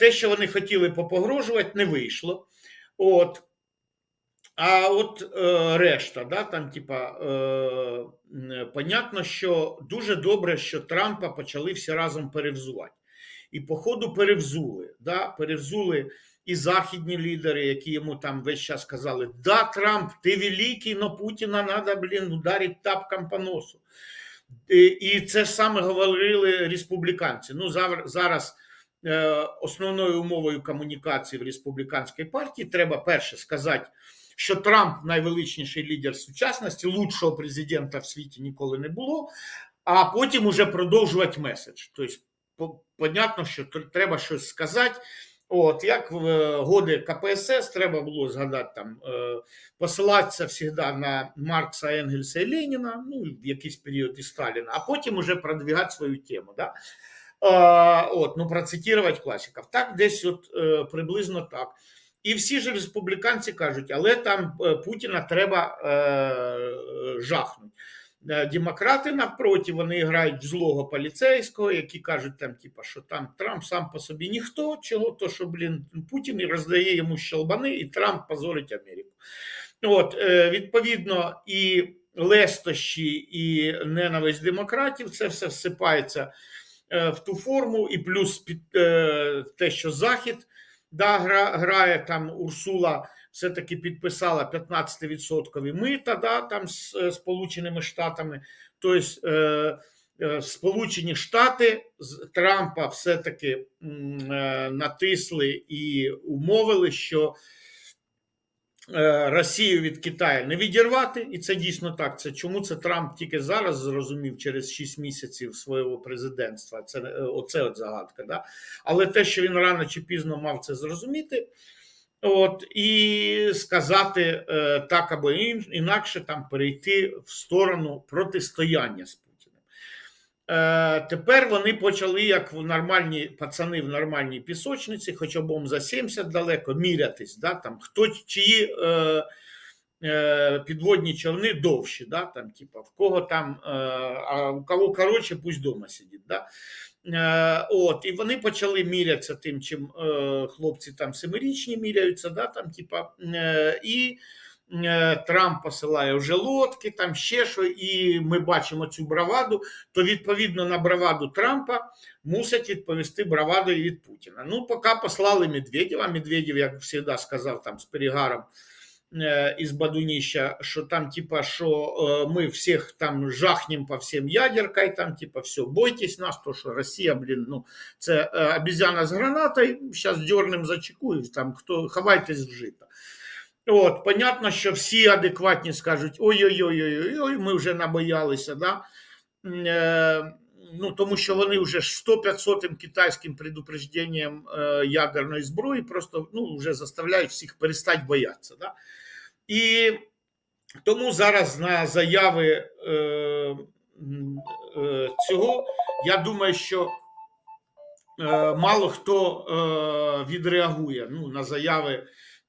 Те, що вони хотіли попогрожувати, не вийшло. От. А от е, решта, да, там, типа, е, понятно, що дуже добре, що Трампа почали всі разом перевзувати. І, по ходу, перевзули. Да, перевзули і західні лідери, які йому там весь час казали: Да, Трамп, ти великий, но Путіна треба, блін, ударити тапком по носу. І, і це саме говорили республіканці. Ну, зараз е, основною умовою комунікації в республіканській партії треба перше сказати, що Трамп найвеличніший лідер сучасності, лучшого президента в світі ніколи не було, а потім уже продовжувати меседж. Тобто, понятно, що треба щось сказати. От, як в е, годи КПСС треба було згадати там, е, посилатися завжди на Маркса, Енгельса і Леніна, ну, в якийсь період і Сталіна, а потім уже продвигати свою тему. Да? От, ну, процитувати класиків. Так, десь от, е, приблизно так. І всі ж республіканці кажуть, але там е, Путіна треба е, жахнути. Демократи навпроти, вони грають в злого поліцейського, які кажуть, там, типа, що там Трамп сам по собі ніхто, чого то, що блін, Путін і роздає йому щелбани, і Трамп позорить Америку. От, відповідно, і лестощі, і ненависть демократів, це все всипається в ту форму, і плюс е, те, що Захід да, грає там Урсула все-таки підписала 15% мита да, там з е, Сполученими Штатами. Тобто е, е, Сполучені Штати з Трампа все-таки е, натисли і умовили, що е, Росію від Китаю не відірвати, і це дійсно так. Це чому це Трамп тільки зараз зрозумів через 6 місяців свого президентства. Це е, оце от загадка. Да? Але те, що він рано чи пізно мав це зрозуміти, от, і сказати е, так або інакше, там перейти в сторону протистояння. Е, тепер вони почали, як в нормальні пацани в нормальній пісочниці, хоч обом за 70 далеко, мірятись, да, там, хто чиї е, е, підводні човни довші, да, там, типа, в кого там, е, а у кого коротше, пусть дома сидить. Да. Е, От, і вони почали мірятися тим, чим е, хлопці там семирічні міряються, да, там, типа, е, і е, Трамп посилає вже лодки, там ще що, і ми бачимо цю браваду, то відповідно на браваду Трампа мусять відповісти бравадою від Путіна. Ну, поки послали Медведєва, Медведєв, як завжди сказав там з перегаром, е, із Бадуніща, що там, типа, що е, ми всіх там жахнем по всім ядеркой, там, типа, все, бойтесь нас, то що Росія, блін, ну, це е, обезьяна з гранатою, зараз дернем за чеку, і там, хто, ховайтесь в жито. От, понятно, що всі адекватні скажуть, ой-ой-ой, ой, ми вже набоялися, да? Е, ну, тому що вони вже 100-500 китайським предупрежденням е, ядерної зброї просто ну, вже заставляють всіх перестати боятися. Да? І тому зараз на заяви е, е, цього, я думаю, що е, мало хто е, відреагує ну, на заяви,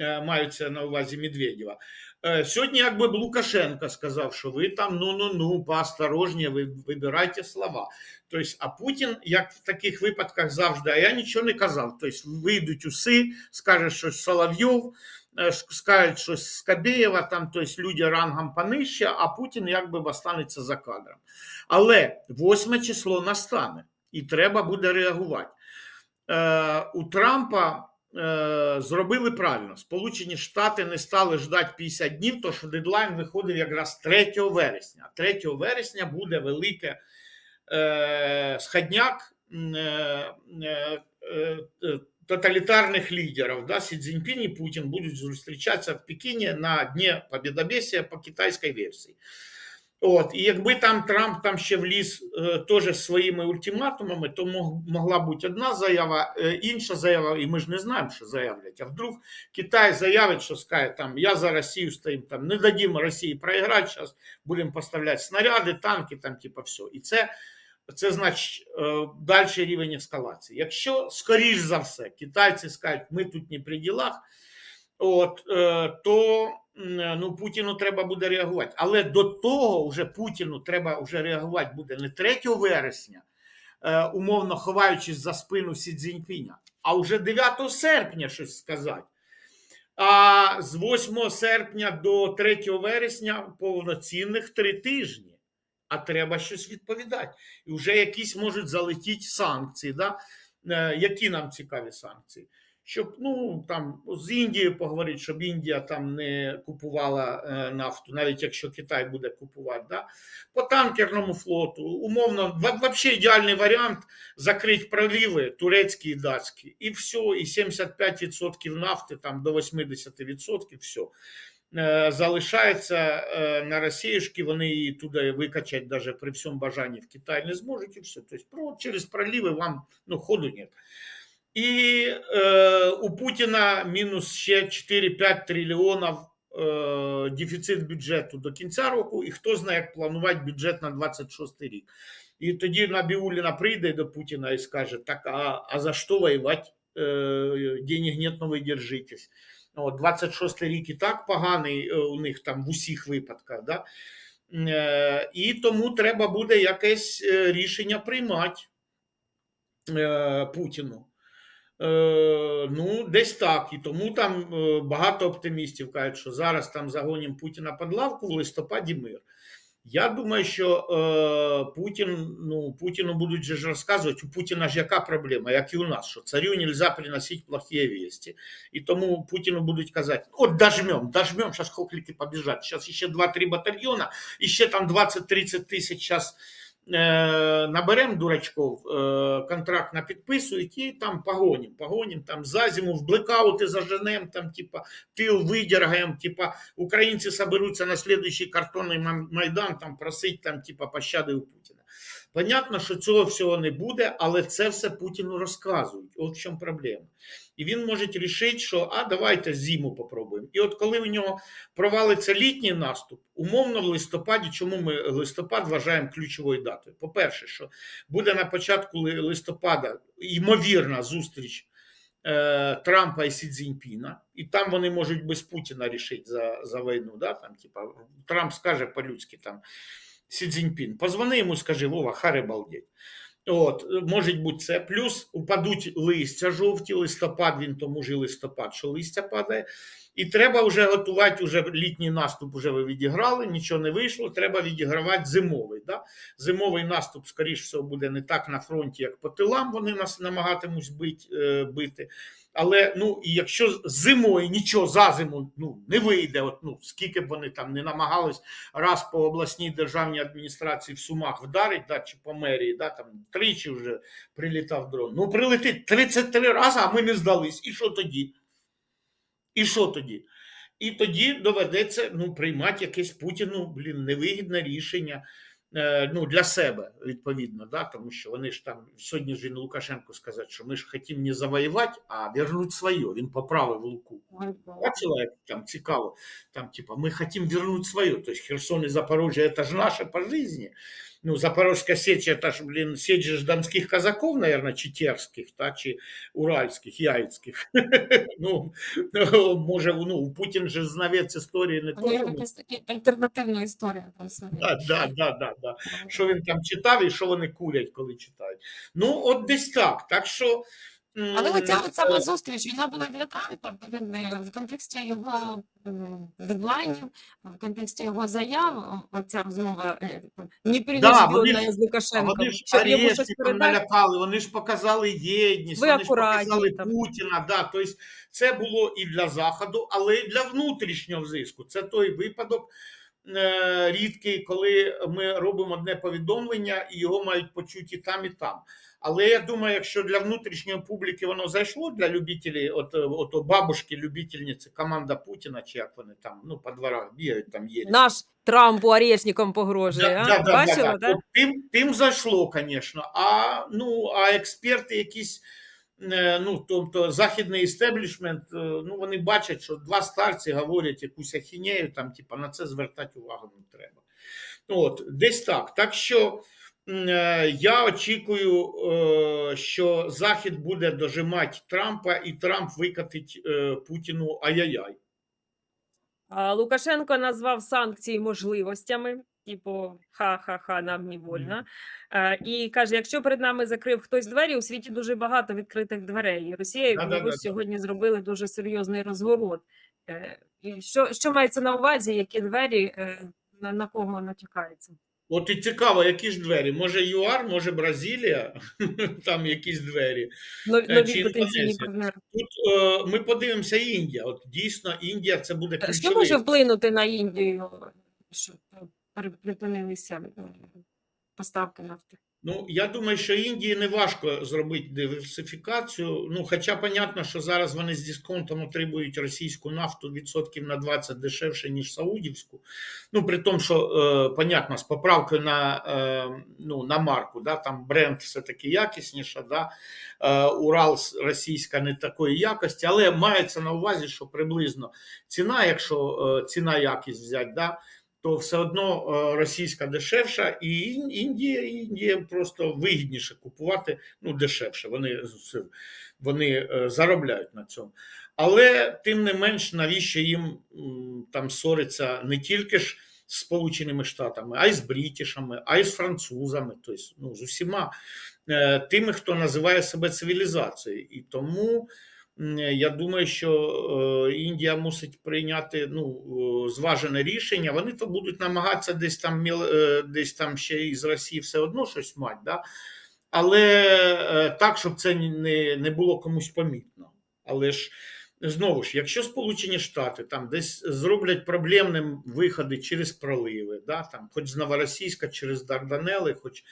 маються на увазі Медведєва. Е, Сьогодні, якби б Лукашенко сказав, що ви там ну-ну-ну, поосторожні, ви вибирайте слова. Тобто, а Путін, як в таких випадках завжди, а я нічого не казав. Тобто, вийдуть уси, скаже щось Соловйов, е, скажуть щось Скабєєва, там, тобто люди рангом понижче, а Путін якби останеться за кадром. Але 8 число настане, і треба буде реагувати. Е, у Трампа е, зробили правильно. Сполучені Штати не стали ждати 50 днів, тому що дедлайн виходив якраз 3 вересня. 3 вересня буде велике е, сходняк е, е, е, тоталітарних лідерів. Да? Сі Цзіньпінь і Путін будуть зустрічатися в Пекіні на Дні Побєдобєсія по китайській версії. От, і якби там Трамп там ще вліз е, теж своїми ультиматумами, то мог, могла бути одна заява, е, інша заява, і ми ж не знаємо, що заявлять. А вдруг Китай заявить, що скаже, там я за Росію стоїм, там не дадим Росії проіграти, зараз будемо поставляти снаряди, танки, там, типа, все. І це, це значить е, далі рівень ескалації. Якщо, скоріш за все, китайці скажуть, ми тут не при ділах, от, е, то ну, Путіну треба буде реагувати. Але до того вже Путіну треба вже реагувати буде не 3 вересня, е, умовно ховаючись за спину Сі Цзіньпіня, а вже 9 серпня щось сказати. А з 8 серпня до 3 вересня повноцінних три тижні. А треба щось відповідати. І вже якісь можуть залетіти санкції. Да? Е, які нам цікаві санкції? Щоб ну там з Індією поговорити, щоб Індія там не купувала е, нафту, навіть якщо Китай буде купувати. Да? По танкерному флоту, умовно, взагалі ідеальний варіант закрити проливи турецькі і датські, і все, і 75% нафти там до 80%, все. Залишається е, на Росіюшки, вони її туди викачать навіть при всьому бажанні в Китай не зможуть, і все. Тобто через проливи вам ну, ходу нет. І е, у Путіна мінус ще 4-5 трильйонів е, дефіцит бюджету до кінця року, і хто знає, як планувати бюджет на 26 рік. І тоді Набіуліна прийде до Путіна і скаже: так, а, а за що воювати? Е, денег нет, но ви держитесь. От, 26 рік і так поганий е, у них там в усіх випадках. Да? Е, І тому треба буде якесь е, рішення приймати е, Путіну. Е, Ну, десь так. І тому там е, багато оптимістів кажуть, що зараз там загонимо Путіна під лавку в листопаді мир. Я думаю, що е, Путін, ну, Путіну будуть же розказувати, у Путіна ж яка проблема, як і у нас, що царю нельзя приносити плохі вісті. І тому Путіну будуть казати, от дожмем, дожмем, зараз хохлики побіжать, зараз ще 2-3 батальйона, і ще там 20-30 тисяч зараз е, наберемо дурачков, е, контракт на підписують і там погонім, погонім, там за зиму в блекаути заженем, там, типа, пів видергаємо, типа, українці соберуться на слідуючий картонний майдан, там просить там, типа, пощади у. Понятно, що цього всього не буде, але це все Путіну розказують. От в чому проблема. І він може рішити, що а давайте зиму попробуємо. І от коли у нього провалиться літній наступ, умовно в листопаді, чому ми листопад вважаємо ключовою датою? По-перше, що буде на початку листопада ймовірна зустріч е, Трампа і Сі Цзіньпіна, і там вони можуть без Путіна рішити за, за війну. Да? Там, типа, Трамп скаже по-людськи там Сі Цзіньпін, позвони йому, скажи, Вова, харе балдеть. От, може бути це. Плюс упадуть листя жовті, листопад, він тому ж і листопад, що листя падає. І треба вже готувати уже літній наступ, вже ви відіграли, нічого не вийшло. Треба відігравати зимовий. Да? Зимовий наступ, скоріш всього, буде не так на фронті, як по тилам. Вони нас намагатимуть е, бити. Але ну, і якщо зимою нічого за зиму ну, не вийде, от, ну, скільки б вони там не намагались раз по обласній державній адміністрації в Сумах вдарить, да, чи по мерії, да, там тричі вже прилітав дрон. Ну, прилетить 33 рази, а ми не здались. І що тоді? І що тоді? І тоді доведеться ну, приймати якесь Путіну блін, невигідне рішення ну, для себе, відповідно, да? тому що вони ж там сьогодні ж він Лукашенко сказав, що ми ж хотімо не завоювати, а вернути своє. Він поправив Луку. Бачила, як там цікаво. Там, типа, ми хотімо вернуть своє. То Херсон і Запорожжя це ж наше по жизни. Ну, Запорожская сечь, это ж, блин, сечь же ж донских казаков, наверное, читерских, та, чи уральських, яйцьких. Ну, може, ну, Путін же знавець історії не то. якась така альтернативна історія да, да, да. Що він там читав і що вони курять, коли читають. Ну, от десь так. Так що. Але оця от сама зустріч, вона була він, е, в контексті його дедлайнів, в контексті його заяв, оця розмова е, непринуждена ж- з Лукашенком, Вони ж Арестникам передати. налякали, вони ж показали єдність, Ви вони ж показали там. Путіна. Да. Тобто це було і для Заходу, але і для внутрішнього взиску. Це той випадок е, рідкий, коли ми робимо одне повідомлення і його мають почути і там, і там. Але я думаю, якщо для внутрішньої публіки воно зайшло для любителів, от, от, бабушки, любительниці, команда Путіна, чи як вони там ну, по дворах бігають, там є. Наш Трампу орешником погрожує, а? Бачила, От так? Тим, тим зайшло, звісно. А, ну, а експерти якісь, е, ну, тобто західний істеблішмент, е, ну, вони бачать, що два старці говорять якусь ахінею, там, типа, на це звертати увагу не треба. От, десь так. Так що я очікую, е, що Захід буде дожимати Трампа, і Трамп викатить е, Путіну ай-яй-яй. Лукашенко назвав санкції можливостями. типу, ха-ха-ха, нам не вольно. Е, І каже: якщо перед нами закрив хтось двері, у світі дуже багато відкритих дверей. І Росія і Білорусь сьогодні зробили дуже серйозний розворот. Е, що, що мається на увазі, які двері, е, на, на кого натякається? От і цікаво, які ж двері? Може ЮАР, може Бразилія, там якісь двері. Нові, Е, нові потенційні Тут е, ми подивимося Індія. От дійсно Індія це буде Що може вплинути на Індію, щоб е, припинилися е, поставки нафти? Ну, я думаю, що Індії не важко зробити диверсифікацію. Ну, хоча, понятно, що зараз вони з дисконтом отримують російську нафту відсотків на 20 дешевше, ніж саудівську. Ну, при тому, що, е, понятно, з поправкою на, е, ну, на марку, да, там бренд все-таки якісніша, да, е, Урал російська не такої якості, але мається на увазі, що приблизно ціна, якщо е, ціна якість взяти, да, то все одно е, російська дешевша, і Індія, Індія просто вигідніше купувати ну, дешевше. Вони, вони е, заробляють на цьому. Але тим не менш, навіщо їм там ссориться не тільки ж з Сполученими Штатами, а й з бритішами, а й з французами, тобто ну, з усіма е, тими, хто називає себе цивілізацією. І тому я думаю, що е, Індія мусить прийняти ну, е, зважене рішення. Вони то будуть намагатися десь там е, десь там ще із Росії все одно щось мати, да? але так, щоб це не, не було комусь помітно. Але ж знову ж, якщо Сполучені Штати там десь зроблять проблемним виходи через проливи, да? там, хоч з Новоросійська через Дарданели, хоч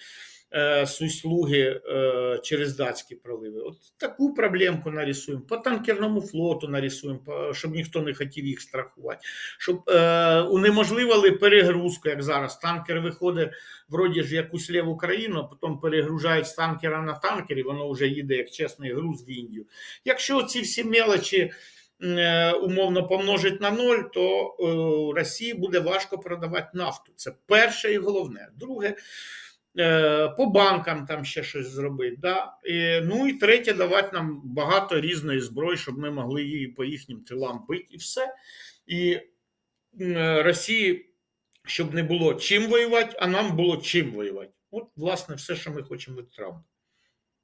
е, Суй-Слуги е, через датські проливи. От таку проблемку нарисуємо. По танкерному флоту нарисуємо, щоб ніхто не хотів їх страхувати, щоб е, унеможливили перегрузку, як зараз. Танкер виходить вроді ж якусь ліву країну, а потім перегружають з танкера на танкер, і воно вже їде як чесний груз в Індію. Якщо ці всі мелочі умовно помножить на ноль, то Росії буде важко продавати нафту. Це перше і головне. Друге, по банкам там ще щось зробити. Да? Ну і третє, давати нам багато різної зброї, щоб ми могли її по їхнім тилам бити, і все. І е, Росії, щоб не було чим воювати, а нам було чим воювати. От, власне, все, що ми хочемо від Трампа.